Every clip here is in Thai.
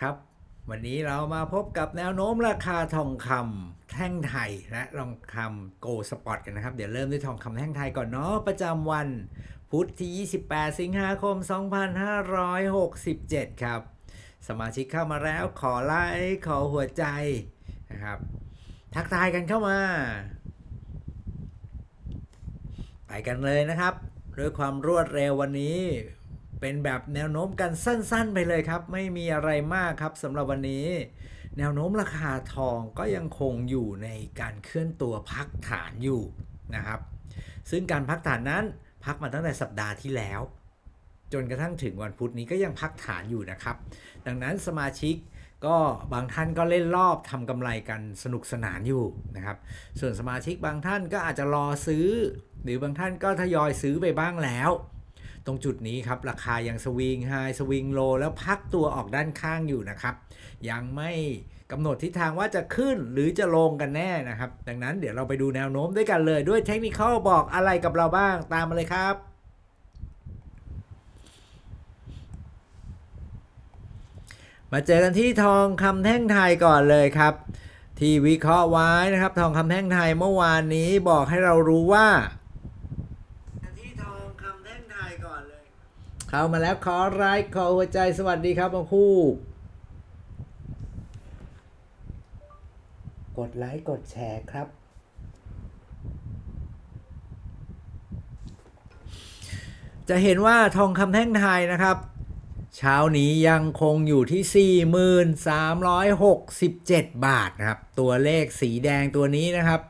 ครับวันนี้เรามาพบกับแนวโน้มราคาทองคำแท่งไทยและทองคำโกลสปอร์ตกันนะครับ เดี๋ยวเริ่มด้วยทองคำแท่งไทยก่อนเนาะประจำวันพุธที่ 28 สิงหาคม 2567 ครับ สมาชิกเข้ามาแล้วขอไลค์ขอหัวใจนะครับ ทักทายกันเข้ามา ไปกันเลยนะครับ ด้วยความรวดเร็ววันนี้ เป็นแบบแนวโน้มกันสั้นๆไปเลยครับ ไม่มีอะไรมากครับสำหรับวันนี้ แนวโน้มราคาทองก็ยังคงอยู่ในการเคลื่อนตัวพักฐานอยู่นะครับ ซึ่งการพักฐานนั้นพักมาตั้งแต่สัปดาห์ที่แล้ว จนกระทั่งถึงวันพุธนี้ก็ยังพักฐานอยู่นะครับ ดังนั้นสมาชิกก็บางท่านก็เล่นรอบทำกำไรกันสนุกสนานอยู่นะครับ ส่วนสมาชิกบางท่านก็อาจจะรอซื้อ หรือบางท่านก็ทยอยซื้อไปบ้างแล้ว ตรงจุดนี้ครับ ราคายังสวิงไฮสวิงโลแล้วพักตัวออกด้านข้างอยู่นะครับ ยังไม่กำหนดทิศทางว่าจะขึ้นหรือจะลงกันแน่นะครับ ดังนั้นเดี๋ยวเราไปดูแนวโน้มด้วยกันเลยด้วยเทคนิคบอกอะไรกับเราบ้างตามมาเลยครับมาเจอกันที่ทองคำแท่งไทยก่อนเลยครับ ที่วิเคราะห์ไว้นะครับ ทองคำแท่งไทยเมื่อวานนี้บอกให้เรารู้ว่า ที่ทองคำแท่งไทยก่อนเลย เข้ามาแล้วขอไลค์ขอหัวใจสวัสดีครับมาคู่ กดไลค์กดแชร์ครับ จะเห็นว่าทองคำแท่งไทยนะครับ เช้านี้ยังคงอยู่ที่ 4367 บาทนะครับ ตัวเลขสีแดงตัวนี้นะครับ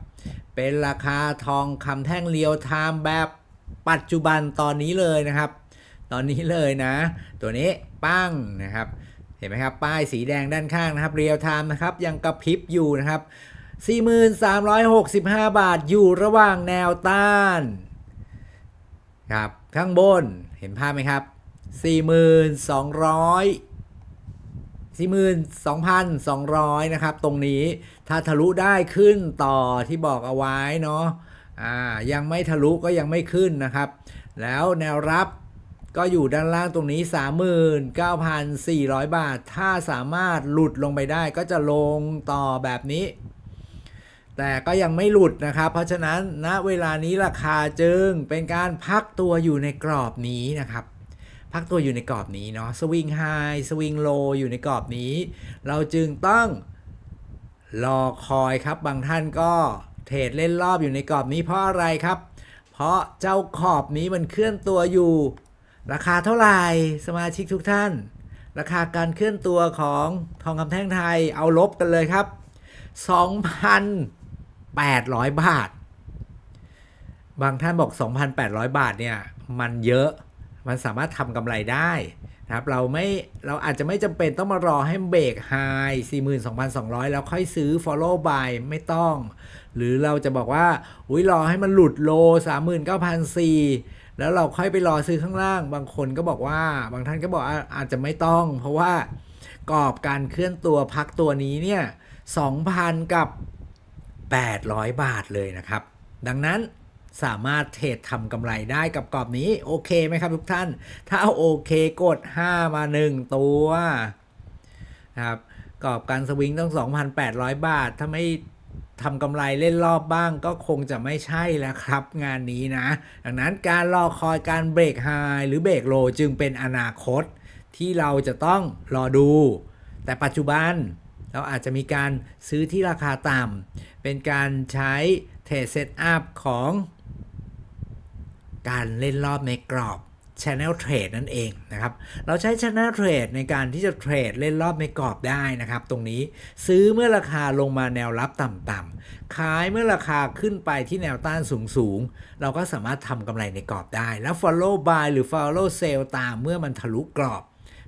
เป็นราคาทองคำแท่งเรียวไทม์แบบปัจจุบันตอนนี้เลยนะครับ ตอนนี้เลยนะ ตัวนี้ปั้งนะครับ เห็นไหมครับ ป้ายสีแดงด้านข้างนะครับ เรียวไทม์นะครับ ยังกระพริบอยู่นะครับ 4365 บาทอยู่ระหว่างแนวต้านครับข้างบนเห็นภาพไหมครับ 4,200 42,200 นะครับ ตรงนี้ถ้าทะลุได้ขึ้นต่อที่บอกเอาไว้เนาะอ่ายังไม่ทะลุก็ยังไม่ขึ้นนะครับ แล้วแนวรับ ก็อยู่ด้านล่างตรงนี้ 39,400 บาท ถ้าสามารถหลุดลงไปได้ก็จะลงต่อแบบนี้ แต่ก็ยังไม่หลุดนะครับ เพราะฉะนั้นณเวลานี้ราคาจึงเป็นการพักตัวอยู่ในกรอบนี้นะครับพักตัวอยู่ในกรอบนี้เนาะสวิงไฮสวิงโลอยู่ในกรอบนี้ เราจึงต้องรอคอยครับ บางท่านก็เทรดเล่นรอบอยู่ในกรอบนี้เพราะอะไรครับ เพราะเจ้าขอบนี้มันเคลื่อนตัวอยู่ ราคาเท่าไหร่สมาชิกทุกท่าน ราคาการเคลื่อนตัวของทองคำแท่งไทยเอาลบกันเลยครับ 2,800 บาท บางท่านบอก 2,800 บาทเนี่ยมันเยอะมันสามารถทำกำไรได้นะครับเราไม่เราอาจจะไม่จำเป็นต้องมารอให้เบรกไฮ42,200 แล้วค่อยซื้อ follow by ไม่ต้อง หรือเราจะบอกว่าอุ้ยรอให้มันหลุดโล 39,400 แล้วเราค่อยไปรอซื้อข้างล่าง บางคนก็บอกว่า บางท่านก็บอกอาอาจจะไม่ต้อง เพราะว่ากรอบการเคลื่อนตัวพักตัวนี้เนี่ย2,000 กับ 800 บาทเลยนะครับ ดังนั้นสามารถเทรดทำกำไรได้กับกรอบนี้ โอเคไหมครับทุกท่าน ถ้าเอาโอเคกด 5 มา 1 ตัวนะครับกรอบการสวิงต้อง 2,800 บาท ถ้าไม่ ทำกำไรเล่นรอบบ้างก็คงจะไม่ใช่แล้วครับ งานนี้นะ ดังนั้นการรอคอยการเบรกไฮหรือเบรกโลจึงเป็นอนาคต ที่เราจะต้องรอดู แต่ปัจจุบันเราอาจจะมีการซื้อที่ราคาต่ำเป็นการใช้เทรดเซตอัพของการเล่นรอบในกรอบ Channel Trade นั่นเองนะครับ เราใช้ Channel Trade ในการที่จะเทรดเล่นรอบในกรอบได้นะครับ ตรงนี้ซื้อเมื่อราคาลงมาแนวรับต่ำๆขายเมื่อราคาขึ้นไปที่แนวต้านสูงๆ เราก็สามารถทำกำไรในกรอบได้ แล้ว Follow Buy หรือ Follow Sell ตามเมื่อมันทะลุกรอบ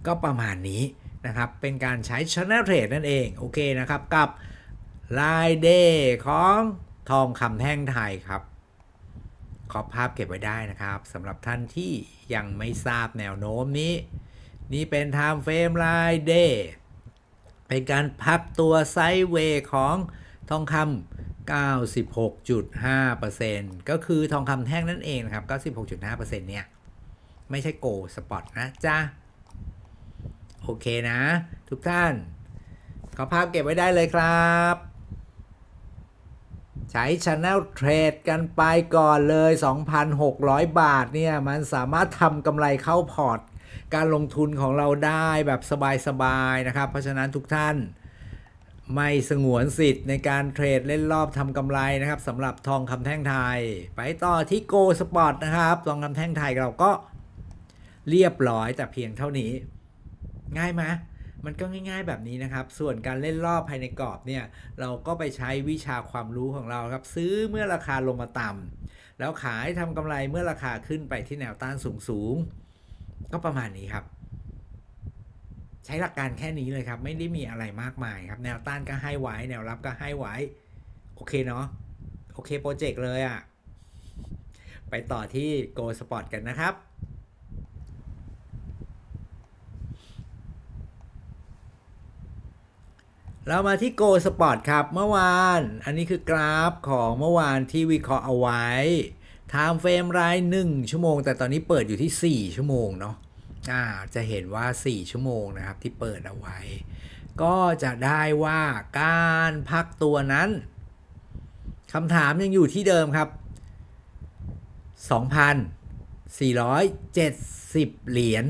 ก็ประมาณนี้นะครับ เป็นการใช้ Channel Trade นั่นเอง โอเคนะครับ กับ Line Day ของทองคำแท่งไทยครับ ขอภาพเก็บไว้ได้นะครับสำหรับท่านที่ยังไม่ทราบแนวโน้มนี้ นี่เป็น Time Frame Line Day เป็นการพักตัวไซด์เวย์ของทองคำ96.5%ก็คือทองคำแท่งนั่นเองนะครับ 96.5%เนี่ย ไม่ใช่โกลสปอตนะจ๊ะโอเคนะ ทุกท่าน ขอภาพเก็บไว้ได้เลยครับ ใช้ Channel Trade กันไปก่อนเลย 2,600 บาทเนี่ย มันสามารถทำกำไรเข้าพอร์ต การลงทุนของเราได้แบบสบายๆนะครับ เพราะฉะนั้นทุกท่านไม่สงวนสิทธิ์ในการเทรดเล่นรอบทำกำไรนะครับสำหรับทองคำแท่งไทย ไปต่อที่ Go Spot นะครับทองคำแท่งไทยเราก็เรียบร้อยแต่เพียงเท่านี้ ง่ายไหม มันก็ง่าย ๆ แบบนี้นะครับ ส่วนการเล่นรอบภายในกรอบเนี่ย เราก็ไปใช้วิชาความรู้ของเราครับ ซื้อเมื่อราคาลงมาต่ำแล้วขายทำกำไรเมื่อราคาขึ้นไปที่แนวต้านสูงๆ ก็ประมาณนี้ครับ ใช้หลักการแค่นี้เลยครับ ไม่ได้มีอะไรมากมายครับ แนวต้านก็ให้ไว้ แนวรับก็ให้ไว้ โอเคเนาะ โอเคโปรเจกต์เลยอะ่ะ ไปต่อที่ Go Spot กันนะครับ เรามาที่ Go Spot ครับเมื่อวาน อันนี้คือกราฟของเมื่อวานที่วิเคราะห์เอาไว้ Time Frame ราย 1 ชั่วโมง แต่ตอนนี้เปิดอยู่ที่ 4 ชั่วโมงเนาะอ่าจะเห็นว่า 4 ชั่วโมงนะครับที่เปิดเอาไว้ ก็จะได้ว่าการพักตัวนั้นคำถามยังอยู่ที่เดิมครับ 2,470 เหรียญ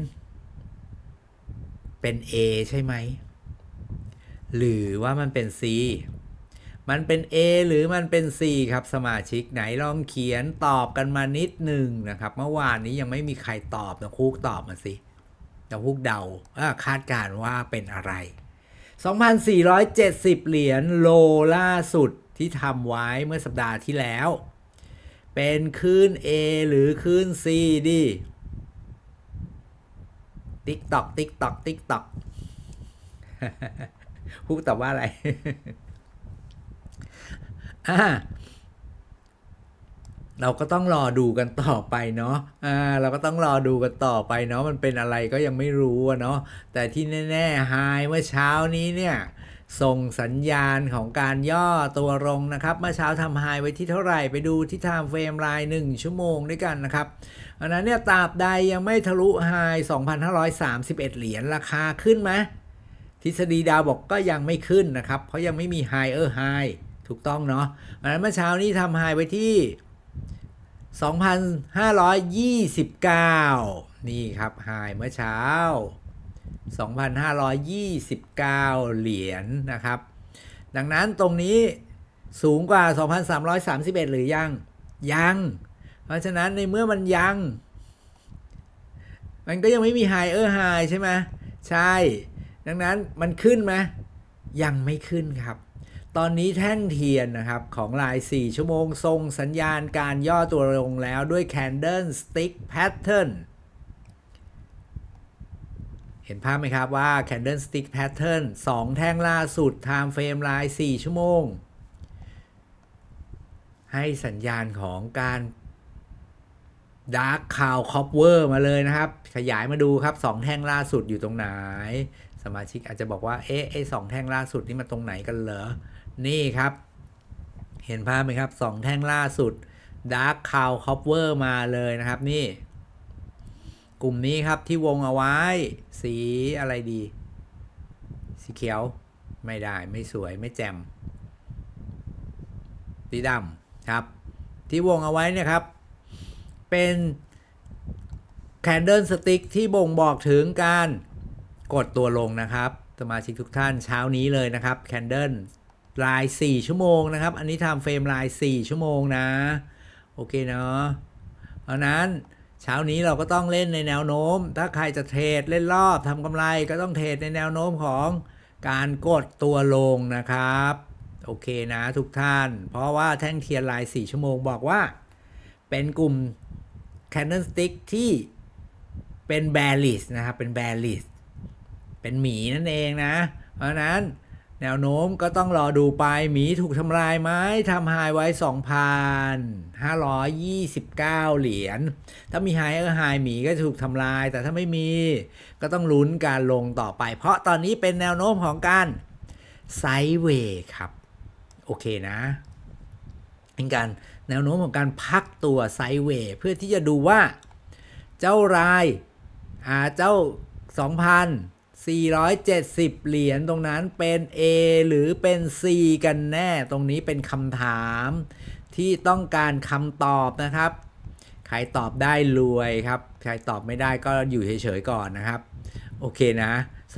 เป็น A ใช่ไหม หรือว่ามันเป็น C มันเป็น A หรือมันเป็น C ครับสมาชิกไหนลองเขียนตอบกันมานิดหนึ่งนะครับ เมื่อวานนี้ยังไม่มีใครตอบนะคุกตอบมาสินะคุกเดาคาดการว่าเป็นอะไร 2,470 เหรียญโลล่าสุดที่ทำไว้เมื่อสัปดาห์ที่แล้ว เป็นคลื่น A หรือคลื่น C ดิติ๊กตอกติ๊กตอกติ๊กตอก พูดตอบว่าอะไรอ่าเราก็ต้องรอดูกันต่อไปเนาะ อ่า เราก็ต้องรอดูกันต่อไปเนาะ มันเป็นอะไรก็ยังไม่รู้อะเนาะ แต่ที่แน่ๆไฮเมื่อเช้านี้เนี่ย ส่งสัญญาณของการย่อตัวลงนะครับ เมื่อเช้าทำไฮไว้ที่เท่าไหร่ ไปดูที่ไทม์เฟรมราย 1 ชั่วโมงด้วยกันนะครับอันนั้นเนี่ยตราบใดยังไม่ทะลุไฮ2,531 เหรียญราคาขึ้นไหม ทฤษฎีดาวบอกก็ยังไม่ขึ้นนะครับ เพราะยังไม่มีไฮเออร์ไฮถูกต้องเนาะเพราะนั้นเมื่อเช้านี้ทำไฮไว้ที่ 2,529 นี่ครับไฮเมื่อเช้า 2,529 เหรียญนะครับ ดังนั้นตรงนี้สูงกว่า 2,331 หรือยัง ยัง เพราะฉะนั้นในเมื่อมันยัง มันก็ยังไม่มีไฮเออร์ไฮใช่ไหมใช่ ดังนั้นมันขึ้นไหมยังไม่ขึ้นครับ ตอนนี้แท่งเทียนนะครับ ของลาย 4 ชั่วโมงทรงสัญญาณการย่อตัวลงแล้วด้วย Candle Stick Pattern เห็นภาพไหมครับว่า Candle Stick Pattern 2 แท่งล่าสุด Time Frame ลาย 4 ชั่วโมง ให้สัญญาณของการ Dark Cow Copper มาเลยนะครับ ขยายมาดูครับ 2 แท่งล่าสุดอยู่ตรงไหน สมาชิกอาจจะบอกว่า เอ๊ะไอ้สองแท่งล่าสุดนี่มันตรงไหนกันเหรอ นี่ครับ เห็นภาพไหมครับ2แท่งล่าสุด Dark Cow Copper มาเลยนะครับนี่ กลุ่มนี้ครับที่วงเอาไว้ สีอะไรดี สีเขียวไม่ได้ไม่สวยไม่แจ่มสีดำครับ ที่วงเอาไว้เนี่ยครับ เป็นแคนเดิลสติ๊กที่บ่งบอกถึงการ กดตัวลงนะครับสมาชิกทุกท่านเช้านี้เลยนะครับแคนเดิลลาย 4 ชั่วโมงนะครับ อันนี้ทำเฟรมลาย 4 ชั่วโมงนะ โอเคเนาะเพราะนั้นเช้านี้เราก็ต้องเล่นในแนวโน้ม ถ้าใครจะเทรดเล่นรอบทำกำไรก็ต้องเทรดในแนวโน้มของการกดตัวลงนะครับ โอเคนะทุกท่าน เพราะว่าแท่งเทียนลาย 4 ชั่วโมงบอกว่า เป็นกลุ่ม candlestick ที่เป็น bearish นะครับ เป็น bearish เป็นหมีนั่นเองนะ เพราะนั้นแนวโน้มก็ต้องรอดูไปหมีถูกทำลายไหมทำไฮไว้ 2,529 เหรียญ ถ้ามีไฮเออร์ไฮหมีก็ถูกทำลาย แต่ถ้าไม่มีก็ต้องลุ้นการลงต่อไป เพราะตอนนี้เป็นแนวโน้มของการไซเวย์ครับ โอเคนะเป็นการแนวโน้มของการพักตัวไซเวย์เพื่อที่จะดูว่า เจ้ารายอ่าเจ้า 470 เหรียญตรงนั้นเป็น A หรือเป็น C กันแน่ ตรงนี้เป็นคำถามที่ต้องการคำตอบนะครับ ใครตอบได้รวยครับ ใครตอบไม่ได้ก็อยู่เฉยๆก่อนนะครับ โอเคนะ2,000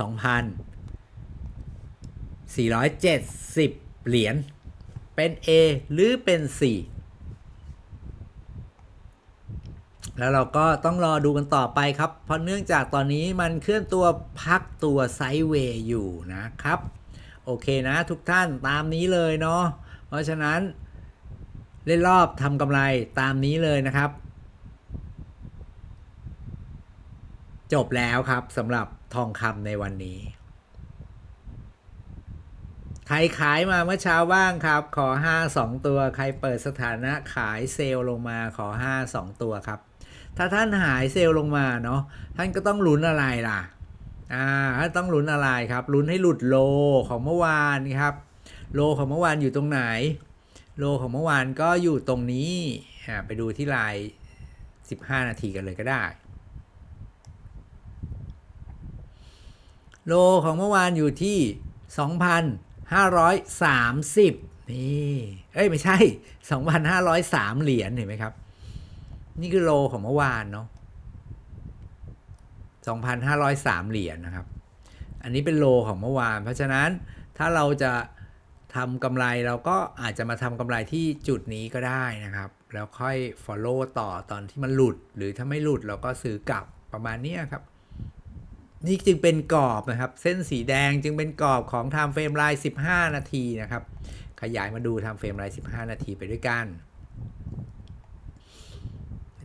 470 เหรียญ เป็น A หรือเป็น C แล้วเราก็ต้องรอดูกันต่อไปครับ เพราะเนื่องจากตอนนี้มันเคลื่อนตัวพักตัวไซด์เวย์อยู่นะครับ โอเคนะทุกท่านตามนี้เลยเนาะเพราะฉะนั้น เล่นรอบทำกำไรตามนี้เลยนะครับ จบแล้วครับสำหรับทองคำในวันนี้ ใครขายมาเมื่อเช้าบ้างครับ ขอ 5 2 ตัว ใครเปิดสถานะขายเซลล์ลงมาขอ 5 2 ตัวครับ ถ้าท่านหายเซลล์ลงมาเนาะท่านก็ต้องลุ้นอะไรล่ะอ่าท่านต้องลุ้นอะไรครับลุ้นให้หลุดโลของเมื่อวานครับ โลของเมื่อวานอยู่ตรงไหน โลของเมื่อวานก็อยู่ตรงนี้อ่าไปดูที่ลาย 15 นาทีกันเลยก็ได้ โลของเมื่อวานอยู่ที่ 2,530นี่ เอ้ย ไม่ใช่ 2,503 เหรียญเห็นไหมครับ นี่คือโลของเมื่อวานเนาะ2,503 เหรียญนะครับ อันนี้เป็นโลของเมื่อวาน เพราะฉะนั้นถ้าเราจะทำกำไรเราก็อาจจะมาทำกำไรที่จุดนี้ก็ได้นะครับ แล้วค่อย follow ต่อตอนที่มันหลุด หรือถ้าไม่หลุดเราก็ซื้อกลับประมาณนี้ครับ นี่จึงเป็นกรอบนะครับ เส้นสีแดงจึงเป็นกรอบของ time frame ราย15 นาทีนะครับ ขยายมาดู time frame ราย15 นาทีไปด้วยกัน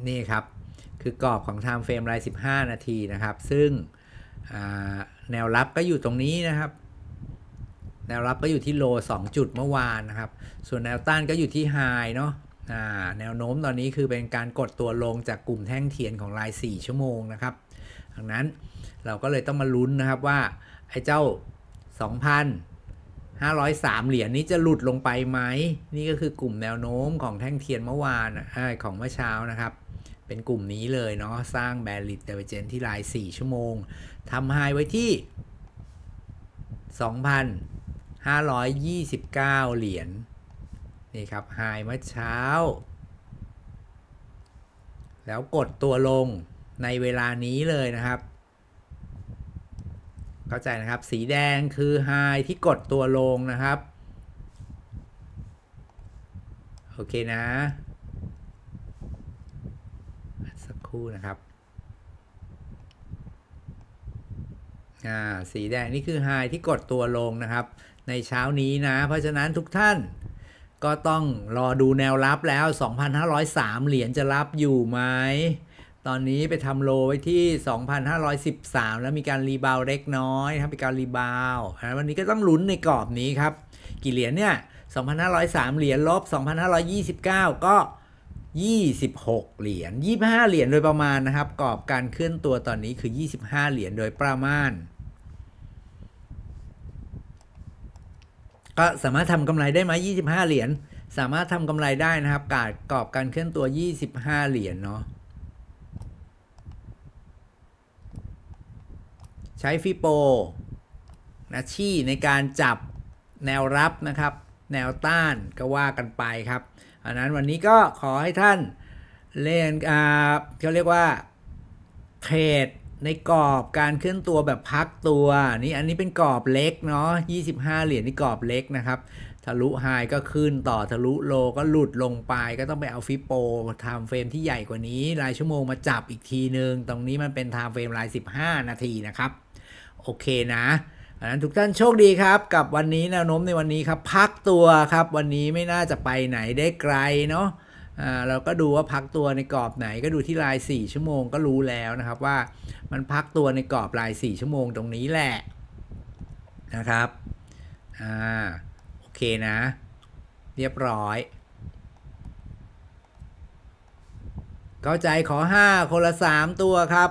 นี่ครับ คือกรอบของ time frame ราย 15 นาทีนะครับ ซึ่งแนวรับก็อยู่ตรงนี้นะครับ แนวรับก็อยู่ที่โล 2 จุดเมื่อวานนะครับ ส่วนแนวต้านก็อยู่ที่ไฮเนาะแนวโน้มตอนนี้คือเป็นการกดตัวลงจากกลุ่มแท่งเทียนของราย 4 ชั่วโมงนะครับ ดังนั้นเราก็เลยต้องมาลุ้นนะครับว่า ไอ้เจ้า 2,503 เหรียญนี้จะหลุดลงไปไหม นี่ก็คือกลุ่มแนวโน้มของแท่งเทียนเมื่อวานอของเมื่อเช้านะครับ เป็นกลุ่มนี้เลยเนาะสร้างแบริดเดเวเจนที่ราย 4 ชั่วโมงทำไฮไว้ที่ 2,529 เหรียญนี่ครับไฮเมื่อเช้า แล้วกดตัวลงในเวลานี้เลยนะครับ เข้าใจนะครับ สีแดงคือไฮที่กดตัวลงนะครับ โอเคนะ สัก คู่นะครับสีแดงนี่คือไฮที่กดตัวลงนะครับ ในเช้านี้นะ เพราะฉะนั้นทุกท่านก็ต้องรอดูแนวรับแล้ว 2,503 เหรียญจะรับอยู่ไหม ตอนนี้ไปทำโลไว้ที่ 2,513 แล้วมีการรีบาวด์เล็กน้อยครับมีการรีบาวด์นะวันนี้ก็ต้องลุ้นในกรอบนี้ครับ กี่เหรียญเนี่ย 2,503 เหรียญลบ 2,529 ก็ 26 เหรียญ 25 เหรียญโดยประมาณนะครับ กรอบการเคลื่อนตัวตอนนี้คือ 25 เหรียญโดยประมาณ ก็สามารถทำกำไรได้ไหม25 เหรียญ สามารถทำกำไรได้นะครับ กาดกรอบการเคลื่อนตัว 25 เหรียญเนาะ ใช้ฟิโปนะชี่ในการจับแนวรับนะครับ แนวต้านก็ว่ากันไปครับ อันนั้นวันนี้ก็ขอให้ท่านเล่นอ่าเขาเรียกว่าเทรดในกรอบการเคลื่อนตัวแบบพักตัวนี่อันนี้เป็นกรอบเล็กเนาะ25 เหรียญนี่กรอบเล็กนะครับ ทะลุไฮก็ขึ้นต่อทะลุโลก็หลุดลงไป ก็ต้องไปเอาฟิโปไทม์เฟรมที่ใหญ่กว่านี้ รายชั่วโมงมาจับอีกทีนึง ตรงนี้มันเป็นไทม์เฟรมราย 15 นาทีนะครับ โอเคนะันนั้นทุกท่านโชคดีครับ กับวันนี้แนวโน้มในวันนี้ครับ พักตัวครับ วันนี้ไม่น่าจะไปไหนได้ไกลเนาะอ่าเราก็ดูว่าพักตัวในกรอบไหนก็ดูที่ราย 4 ชั่วโมงก็รู้แล้วนะครับว่ามันพักตัวในกรอบราย 4 ชั่วโมงตรงนี้แหละนะครับอ่าโอเคนะ เรียบร้อย เข้าใจขอ 5 คนละ 3 ตัวครับ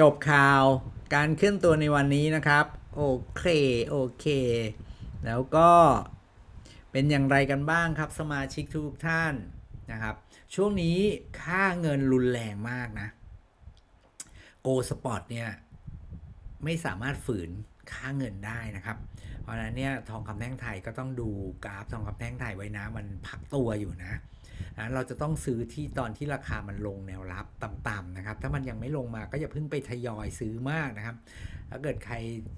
จบข่าวการเคลื่อนตัวในวันนี้นะครับ โอเค โอเค แล้วก็เป็นอย่างไรกันบ้างครับ สมาชิกทุกท่านนะครับ ช่วงนี้ค่าเงินรุนแรงมากนะ โกสปอร์ตเนี่ย ไม่สามารถฝืนค่าเงินได้นะครับ เพราะฉะนั้นเนี่ยทองคำแท่งไทยก็ต้องดูกราฟทองคำแท่งไทยไว้นะ มันพักตัวอยู่นะ เราจะต้องซื้อที่ตอนที่ราคามันลงแนวรับต่ำๆนะครับ ถ้ามันยังไม่ลงมาก็อย่าเพิ่งไปทยอยซื้อมากนะครับ ถ้าเกิดใคร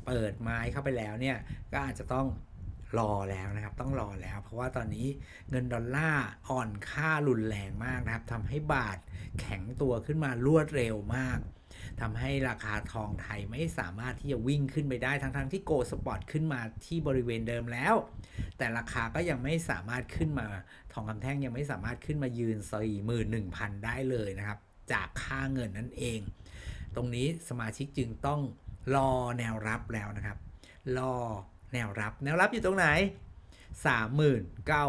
เปิดไม้เข้าไปแล้วเนี่ยก็อาจจะต้องรอแล้วนะครับต้องรอแล้ว เพราะว่าตอนนี้เงินดอลลาร์อ่อนค่ารุนแรงมากนะครับทำให้บาทแข็งตัวขึ้นมารวดเร็วมาก ทำให้ราคาทองไทยไม่สามารถที่จะวิ่งขึ้นไปได้ทั้งๆที่โกลสปอร์ตขึ้นมาที่บริเวณเดิมแล้ว แต่ราคาก็ยังไม่สามารถขึ้นมาทองคำแท่งยังไม่สามารถขึ้นมายืน41,000 ได้เลยนะครับ จากค่าเงินนั่นเอง ตรงนี้สมาชิกจึงต้องรอแนวรับแล้วนะครับ รอแนวรับ แนวรับอยู่ตรงไหน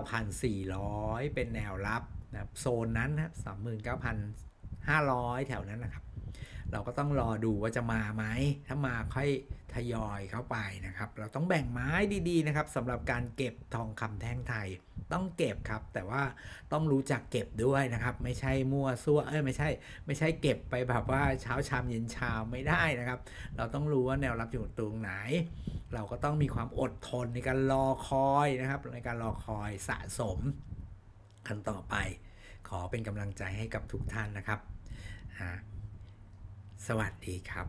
39,400 เป็นแนวรับนะครับโซนนั้นนะครับ39,500 แถวนั้นนะครับ เราก็ต้องรอดูว่าจะมาไหม ถ้ามาค่อยทยอยเข้าไปนะครับ เราต้องแบ่งไม้ดีๆนะครับสำหรับการเก็บทองคำแท่งไทย ต้องเก็บครับ แต่ว่าต้องรู้จักเก็บด้วยนะครับ ไม่ใช่มั่วซั่ว เอ้ยไม่ใช่ ไม่ใช่เก็บไปแบบว่าเช้าชามเย็นชามไม่ได้นะครับ เราต้องรู้ว่าแนวรับอยู่ตรงไหน เราก็ต้องมีความอดทนในการรอคอยนะครับ ในการรอคอยสะสมกันต่อไป ขอเป็นกำลังใจให้กับทุกท่านนะครับ สวัสดีครับ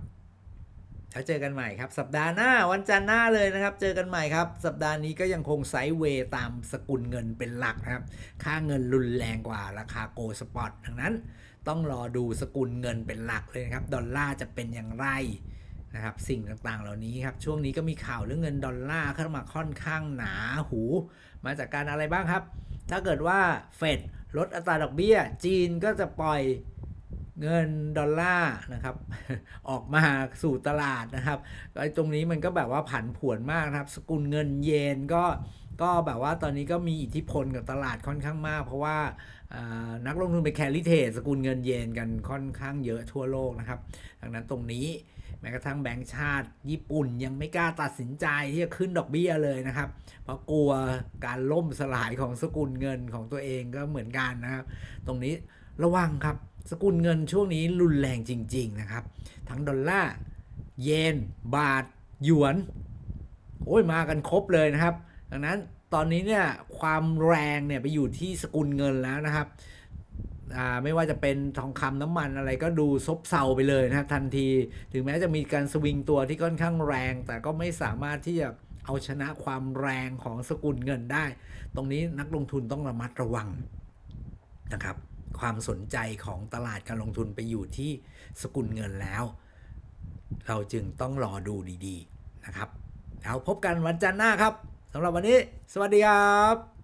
แล้วเจอกันใหม่ครับ สัปดาห์หน้าวันจันทร์หน้าเลยนะครับ เจอกันใหม่ครับ สัปดาห์นี้ก็ยังคงไซด์เวย์ตามสกุลเงินเป็นหลักนะครับ ค่าเงินรุนแรงกว่าราคาโกลสปอร์ตดังนั้น ต้องรอดูสกุลเงินเป็นหลักเลยนะครับ ดอลลาร์จะเป็นอย่างไรนะครับ สิ่งต่างๆ เหล่านี้ครับ ช่วงนี้ก็มีข่าวเรื่องเงินดอลลาร์เข้ามาค่อนข้างหนาหู มาจากการอะไรบ้างครับ ถ้าเกิดว่าเฟดลดอัตราดอกเบี้ย จีนก็จะปล่อย เงินดอลลาร์นะครับ ออกมาสู่ตลาดนะครับไอ้ตรงนี้มันก็แบบว่าผันผวนมากนะครับ สกุลเงินเยนก็ก็แบบว่าตอนนี้ก็มีอิทธิพลกับตลาดค่อนข้างมาก เพราะว่านักลงทุนไปแคริเทรดสกุลเงินเยนกันค่อนข้างเยอะทั่วโลกนะครับ ดังนั้นตรงนี้แม้กระทั่งแบงก์ชาติญี่ปุ่นยังไม่กล้าตัดสินใจที่จะขึ้นดอกเบี้ยเลยนะครับ เพราะกลัวการล่มสลายของสกุลเงินของตัวเองก็เหมือนกันนะครับ ตรงนี้ระวังครับ สกุลเงินช่วงนี้รุนแรงจริง ๆ นะครับ ทั้งดอลลาร์ เยน บาท หยวน โอ้ยมากันครบเลยนะครับ ดังนั้นตอนนี้เนี่ยความแรงเนี่ยไปอยู่ที่สกุลเงินแล้วนะครับไม่ว่าจะเป็นทองคำน้ำมันอะไรก็ดูซบเซาไปเลยนะทันที ถึงแม้จะมีการสวิงตัวที่ค่อนข้างแรง แต่ก็ไม่สามารถที่จะเอาชนะความแรงของสกุลเงินได้ ตรงนี้นักลงทุนต้องระมัดระวังนะครับ ความสนใจของตลาดการลงทุนไปอยู่ที่สกุลเงินแล้ว เราจึงต้องรอดูดีๆนะครับแล้วพบกันวันจันทร์หน้าครับสำหรับวันนี้ สวัสดีครับ